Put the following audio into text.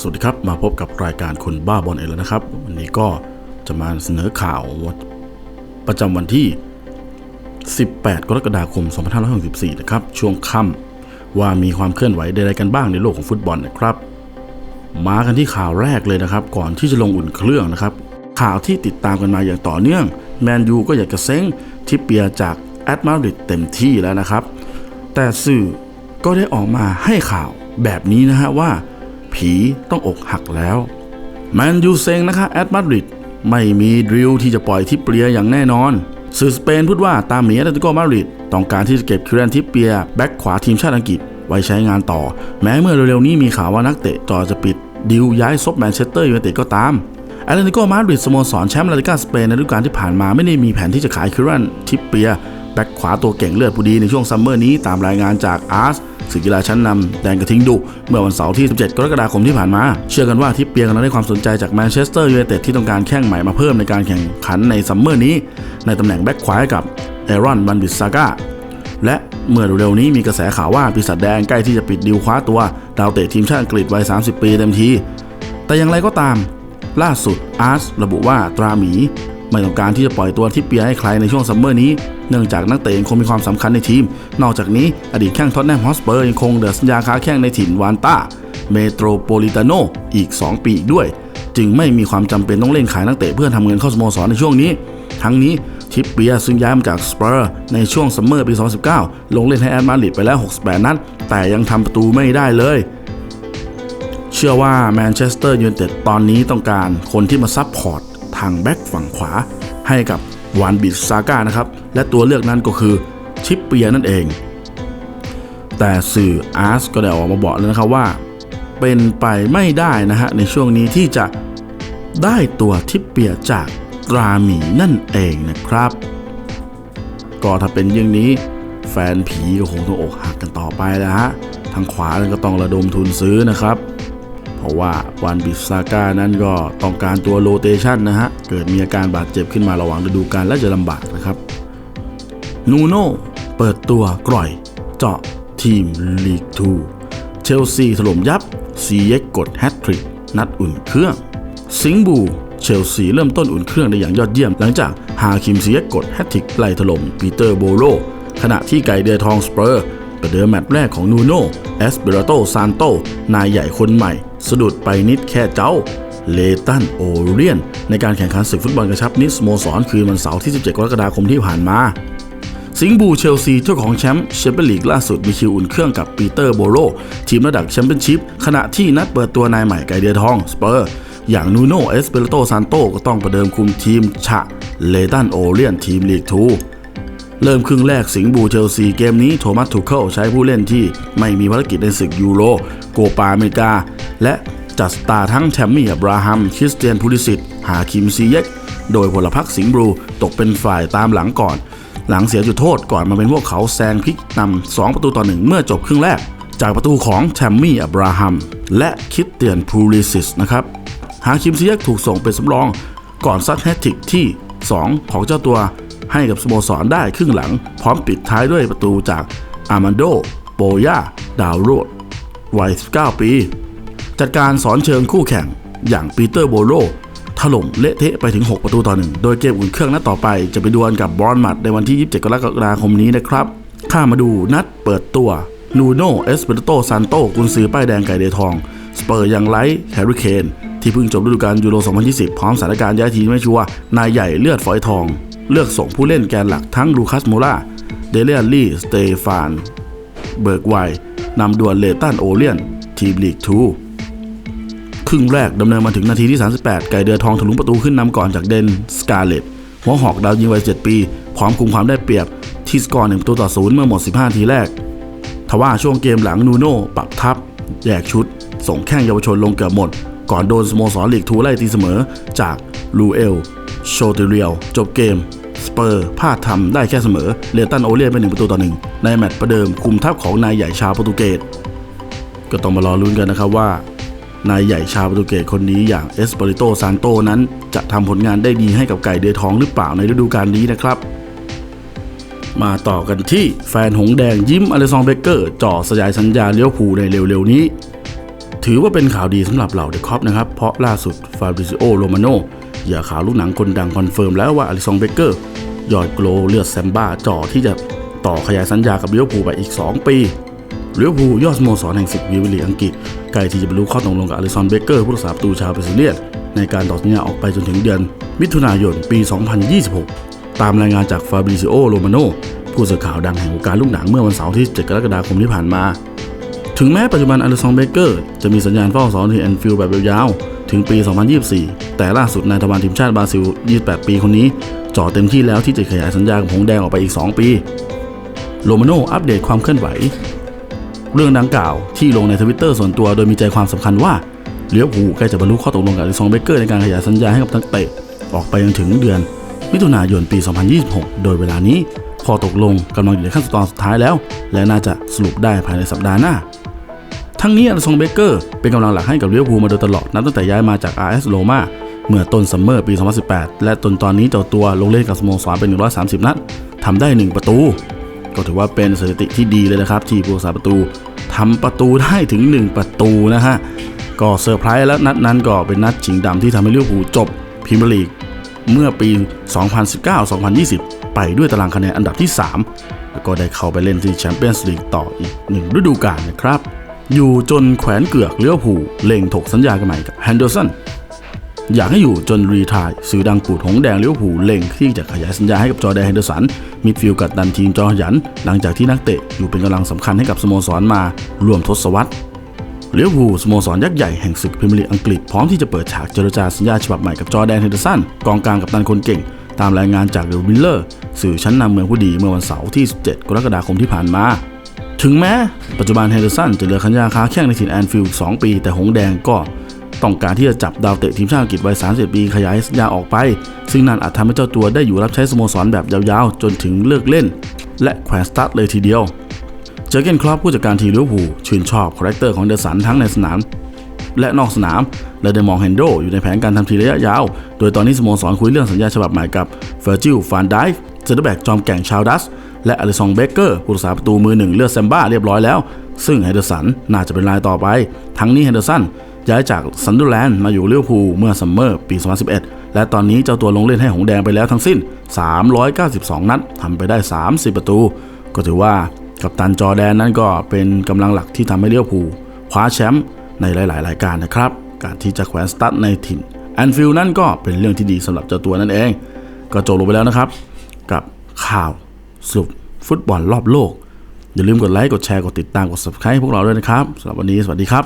สวัสดีครับ มาพบกับรายการคนบ้าบอลเองแล้วนะครับ วันนี้ก็จะมาเสนอข่าวประจำวันที่ 18 กรกฎาคม 2564 นะครับ ช่วงค่ำว่ามีความเคลื่อนไหวใดๆกันบ้างในโลกของฟุตบอลนะครับ มากันที่ข่าวแรกเลยนะครับ ก่อนที่จะลงอุ่นเครื่องนะครับ ข่าวที่ติดตามกันมาอย่างต่อเนื่องแมนยูก็อยากจะเซ้งทิปเปียจากแอตมาดริดเต็มที่แล้วนะครับ แต่สื่อก็ได้ออกมาให้ข่าวแบบนี้นะฮะว่า ผีต้องอกหักแล้วแมนยูเซงนะคะแอตมาดริดไม่มีดริลที่จะปล่อยทิปเปียอย่างแน่นอนสื่อสเปนพูดว่าตามหมีแอตเลติโกมาดริดต้องการที่จะเก็บคิรันทิปเปียแบ็กขวาทีมชาติอังกฤษไว้ใช้งานต่อ แม้เมื่อเร็วๆนี้มีข่าวว่านักเตะจอจะปิดดิวย้ายซบแมนเชสเตอร์ยูไนเต็ดก็ตามแอตเลติโกมาดริดสโมสรแชมป์ลาลิกาสเปนในฤดูกาลที่ผ่านมาไม่ได้มีแผนที่จะขายคิรันทิปเปีย แบ็กขวาตัวเก่งเลือดผู้ดีในช่วงซัมเมอร์นี้ตามรายงานจากอาร์สสื่อกีฬาชั้นนำแดงกระทิงดุเมื่อวันเสาร์ที่ 17 กรกฎาคมที่ผ่านมา เชื่อกันว่าทิปเปียกำลังได้ความสนใจจากแมนเชสเตอร์ยูไนเต็ดที่ต้องการแข้งใหม่มาเพิ่มในการแข่งขันในซัมเมอร์นี้ ในตำแหน่งแบ็กขวากับเอรอนบันบิสซาก้าและเมื่อเร็วๆนี้มีกระแสข่าวว่าปีศาจแดงใกล้ที่จะปิดดิวคว้าตัว ดาวเตะทีมชาติอังกฤษวัย 30 ปีเต็มที แต่อย่างไรก็ตาม ล่าสุดอาร์สระบุว่าตราหมี ไม่ต้องการที่จะปล่อยตัวทิปเปียให้ใครในช่วงซัมเมอร์นี้ เนื่องจากนักเตะยังคงมีความสำคัญในทีม นอกจากนี้อดีตแข้งท็อตแนมฮอสเปอร์ยังคงเดือสัญญาค้าแข้งในถิ่นวานตาเมโตรโพลิตาโนอีก 2 ปีอีกด้วย จึงไม่มีความจำเป็นต้องเล่นขายนักเตะเพื่อทำเงินเข้าสโมสรในช่วงนี้ ทั้งนี้ทิปเปียซึ่งย้ายมาจากสเปอร์ในช่วงซัมเมอร์ปี 2019 ลงเล่นให้แอตมาดริดไปแล้ว 68 นัดแต่ยังทำประตูไม่ได้เลยเชื่อว่าแมนเชสเตอร์ยูไนเต็ดตอนนี้ต้องการคนที่มาซับพอร์ต ทางแบ็กฝั่งขวา ให้กับวานบิสซาก้านะครับ และตัวเลือกนั้นก็คือชิปเปียนั่นเอง แต่สื่ออาร์สก็ได้ออกมาบอกแล้วนะครับว่า เป็นไปไม่ได้นะฮะในช่วงนี้ที่จะได้ตัวทิปเปียจากตราหมีนั่นเองนะครับ ก็ถ้าเป็นอย่างนี้แฟนผีก็คงต้องอกหักกันต่อไปแล้วฮะทางขวาก็ต้องระดมทุนซื้อนะครับ เพราะว่าวันบิสซาก้านั้นก็ต้องการตัวโรเตชันนะฮะ เกิดมีอาการบาดเจ็บขึ้นมาระหว่างฤดูกาลและจะลำบากนะครับ นูโน่เปิดตัวกร่อย เจาะทีมลีก2เชลซีถล่มยับซีเย็กกดแฮตทริกนัดอุ่นเครื่อง สิงบูเชลซีเริ่มต้นอุ่นเครื่องได้อย่างยอดเยี่ยม หลังจากฮาคิมซีเย็กกดแฮตทริกไล่ถล่มปีเตอร์โบโลขณะที่ไก่เดือทองสเปอร์ ประเดิมแมตช์แรกของนูโน่เอสเปโรโตซานโต นายใหญ่คนใหม่ สะดุดไปนิดแค่เจ้าเลตันโอเรียน ในการแข่งขันศึกฟุตบอลกระชับนิสโมสรคืนวันเสาร์ที่ 17 กรกฎาคมที่ผ่านมา สิงบูเชลซีเจ้าของแชมป์แชมเปี้ยนลีกล่าสุดมีคิวอุ่นเครื่องกับปีเตอร์โบโลทีมระดับแชมเปี้ยนชิพขณะที่นัดเปิดตัวนายใหม่ไกเดือทองสเปอร์อย่างนูโนเอสเปโรโตซานโตก็ต้องประเดิมคุมทีมชะเลตันโอเรียนทีมลีกทู เริ่มครึ่งแรกสิงห์บูเชลซีเกมนี้โทมัสทูเคิลใช้ผู้เล่นที่ไม่มีภารกิจในศึกยูโรโกปาอเมริกา และจัดสตาร์ทั้งแทมมี่อับราฮัม คริสเตียนพูลิสิตหาคิมซีเยกโดยพลพรรคสิงห์บูตกเป็นฝ่ายตามหลังก่อน หลังเสียจุดโทษก่อนมาเป็นพวกเขาแซงพลิกนำ2ประตูต่อหนึ่งเมื่อจบครึ่งแรก จากประตูของแทมมี่อับราฮัม และคริสเตียนพูลิสิสนะครับหาคิมซีเยกถูกส่งเป็นสำรองก่อนซัดแฮตทริกที่ 2 ของเจ้าตัว ให้กับสโมสรได้ครึ่งหลัง พร้อมปิดท้ายด้วยประตูจากอามันโดโปยาดาวโรดวัย 19 ปี จัดการสอนเชิงคู่แข่งอย่างปีเตอร์โบโลถล่มเละเทะไปถึง 6 ประตูต่อหนึ่งโดยเกมอุ่นเครื่องนัดต่อไปจะไปดวลกับบรอนมัดในวันที่ 27 กรกฎาคมนี้นะครับ ข้ามาดูนัดเปิดตัวนูโนเอสเปโรโตซานโตกุนซือป้ายแดงไก่เดทอง สเปอร์ยังไลท์แฮร์รี่เคนที่เพิ่งจบฤดูกาลยูโร 2020 พร้อมสถานการณ์ย้ายทีมไม่ชัวร์นายใหญ่เลือดฝอยทอง เลือกส่งผู้เล่นแกนหลักทั้งลูคัสโมล่า เดเลียนลี่ สเตฟาน เบิร์กไวนำดวลเลตันโอเลียน ทีมลีก2ครึ่งแรกดำเนินมาถึงนาทีที่ 38 ไก่เดือทองทะลุงประตูขึ้นนำก่อนจากเดนสกาเลตหัวหอกดาวยิงวัย7ปี พร้อมคุมความได้เปรียบที่สกอร์หนึ่งประตูต่อศูนย์เมื่อหมด 15 ทีแรก ทว่าช่วงเกมหลังนูโน่ปรับทับแยกชุด ส่งแข้งเยาวชนลงเกือบหมด ก่อนโดนสโมสรลีกทูไล่ตีเสมอจากลูเอล โชติเรียลจบเกม สเปอร์พลาดทำได้แค่เสมอเลตันโอเลียนไปหนึ่งประตูต่อหนึ่งในแมตช์ประเดิมคุมทัพของนายใหญ่ชาวโปรตุเกสก็ต้องมารอลุ้นกันนะครับว่านายใหญ่ชาวโปรตุเกสคนนี้อย่างเอสปริโตซานโตนั้น จะทำผลงานได้ดีให้กับไก่เดือทองหรือเปล่าในฤดูกาลนี้นะครับ มาต่อกันที่แฟนหงแดงยิ้มอเลซองเบเกอร์จ่อสยายสัญญาเลี้ยวผูในเร็วๆนี้ ถือว่าเป็นข่าวดีสำหรับเหล่าเดอะคอปนะครับ เพราะล่าสุดฟาบริซิโอโรมาโน อย่าข่าวลูกหนังคนดังคอนเฟิร์มแล้วว่าอลิซองเบเกอร์ยอดโกลเลือดแซมบ้าจ่อที่จะต่อขยายสัญญากับลิเวอร์พูลไปอีก 2 ปีลิเวอร์พูลยอดสโมสรแห่งศึกพรีเมียร์ลีอังกฤษใกล้ที่จะบรรลุข้อตกลงกับอลิซอนเบเกอร์ผู้รักษาประตูชาวบรซิเลียนในการต่อสัญญาออกไปจนถึงเดือน มิถุนายนปี 2026 ตามรายงานจากฟาบริซิโอโรมาโนผู้สื่อข่าวดังแห่งวงการลูกหนังเมื่อวันเสาร์ที่ 7 กรกฎาคมที่ผ่านมา ถึงแม้ปัจจุบันอลิซองเบเกอร์จะมีสัญญาณเฝ้าซ้อมที่แอนฟิลด์แบบยาว ถึงปี 2024 แต่ล่าสุดนายทวารทีมชาติบราซิล 28 ปีคนนี้จ่อเต็มที่แล้วที่จะขยายสัญญากับหงแดงออกไปอีก 2 ปี โรมาโนอัปเดตความเคลื่อนไหว เรื่องดังกล่าวที่ลงในทวิตเตอร์ส่วนตัวโดยมีใจความสำคัญว่าเลี้ยวผูใกล้จะบรรลุข้อตกลงกับลิซองเบเกอร์ในการขยายสัญญาให้กับนักเตะออกไปจนถึงเดือน มิถุนายนปี 2026 โดยเวลานี้ข้อตกลงกำลังอยู่ในขั้นตอนสุดท้ายแล้ว และน่าจะสรุปได้ภายในสัปดาห์หน้า ทั้งนี้อลซองเบเกอร์เป็นกำลังหลักให้กับเลิเวอร์พูมาโดยตลอดนับตั้งแต่ย้ายมาจาก RS Roma เมื่อต้นซัมเมอร์ปี 2018 และจนตอนนี้เจ้าตัวลงเล่นกับสโมสรเป็น 130 นัดทำได้ 1 ประตู ก็ถือว่าเป็นสถิติที่ดีเลยนะครับ ที่ผู้รักษาประตูทำประตูได้ถึง 1 ประตูนะฮะ ก็เซอร์ไพรส์แล้วนัดนั้นก็เป็นนัดชิงดำที่ทำให้ลิเวอร์พูลจบพรีเมียร์ลีกเมื่อปี 2019-2020 ไปด้วยตารางคะแนนอันดับที่ 3 แล้วก็ได้เข้าไปเล่นที่แชมเปี้ยนส์ลีกต่ออีกหนึ่งฤดูกาลนะครับ อยู่จนแขวนเกือกเลี้ยวผูเล่งถกสัญญากันใหม่กับแฮนเดอร์สันอยากให้อยู่จนรีทายสื่อดังปูดหงแดงเลี้ยวผูเล่งที่จะขยายสัญญาให้กับจอแดนแฮนเดอร์สันมิดฟิลด์กับดันทีมจอหยัน หลังจากที่นักเตะอยู่เป็นกำลังสำคัญให้กับสโมสรมารวมทศวรรษเลี้ยวผูสโมสรยักษ์ใหญ่แห่งศึกพรีเมียร์ลีกอังกฤษพร้อมที่จะเปิดฉากเจรจาสัญญาฉบับใหม่กับจอแดนเฮนเดอร์สันกองกลางกับตันคนเก่ง ตามรายงานจากเดอะวิลเลอร์สื่อชั้นนำเมืองผู้ดีเมื่อวันเสาร์ที่ 17 กรกฎาคมที่ผ่านมา ถึงแม้ปัจจุบันเฮนเดอร์สันจะเหลือสัญญาค้าแข้งในถิ่นแอนฟิลด์อีก2ปี แต่หงแดงก็ต้องการที่จะจับดาวเตะทีมชาติอังกฤษวัย30 ปีขยายสัญญาออกไป ซึ่งนั่นอาจทำให้เจ้าตัวได้อยู่รับใช้สโมสรแบบยาวๆ จนถึงเลิกเล่น และแขวนสตาร์ทเลยทีเดียว เจอร์เกนคลอปผู้จัดการทีมลิเวอร์พูลชื่นชอบคาแรคเตอร์ของเดอร์สันทั้งในสนาม และนอกสนาม และได้มองเฮนโดอยู่ในแผนการทำทีระยะยาว โดยตอนนี้สโมสรคุยเรื่องสัญญาฉบับใหม่กับเฟอร์จิลฟานไดฟ์เซนเตอร์แบ็กจอมแก่งชาวดัส และอลิซองเบเกอร์ผู้รักษาประตูมือหนึ่งเลือดแซมบ้าเรียบร้อยแล้ว ซึ่งเฮนเดอร์สันน่าจะเป็นรายต่อไป ทั้งนี้เฮนเดอร์สันย้ายจากซันเดอร์แลนด์มาอยู่เลิเวอร์พูเมื่อซัมเมอร์ปี 2011 และตอนนี้เจ้าตัวลงเล่นให้หงแดงไปแล้วทั้งสิ้น 392 นัดทำไปได้ 30 ประตู ก็ถือว่ากัปตันจอแดนนั้นก็เป็นกำลังหลักที่ทำให้เลิเวอร์พูคว้าแชมป์ในหลาย ๆ รายการนะครับ การที่จะแขวนสตั๊ดในถิ่นแอนฟิลด์นั่นก็เป็นเรื่องที่ดีสำหรับเจ้าตัวนั่นเอง ก็จบลงไปแล้วนะครับ กับข่าว สรุปฟุตบอลรอบโลก อย่าลืมกดไลค์ กดแชร์ กดติดตาม กด subscribe ให้พวกเราด้วยนะครับสำหรับวันนี้สวัสดีครับ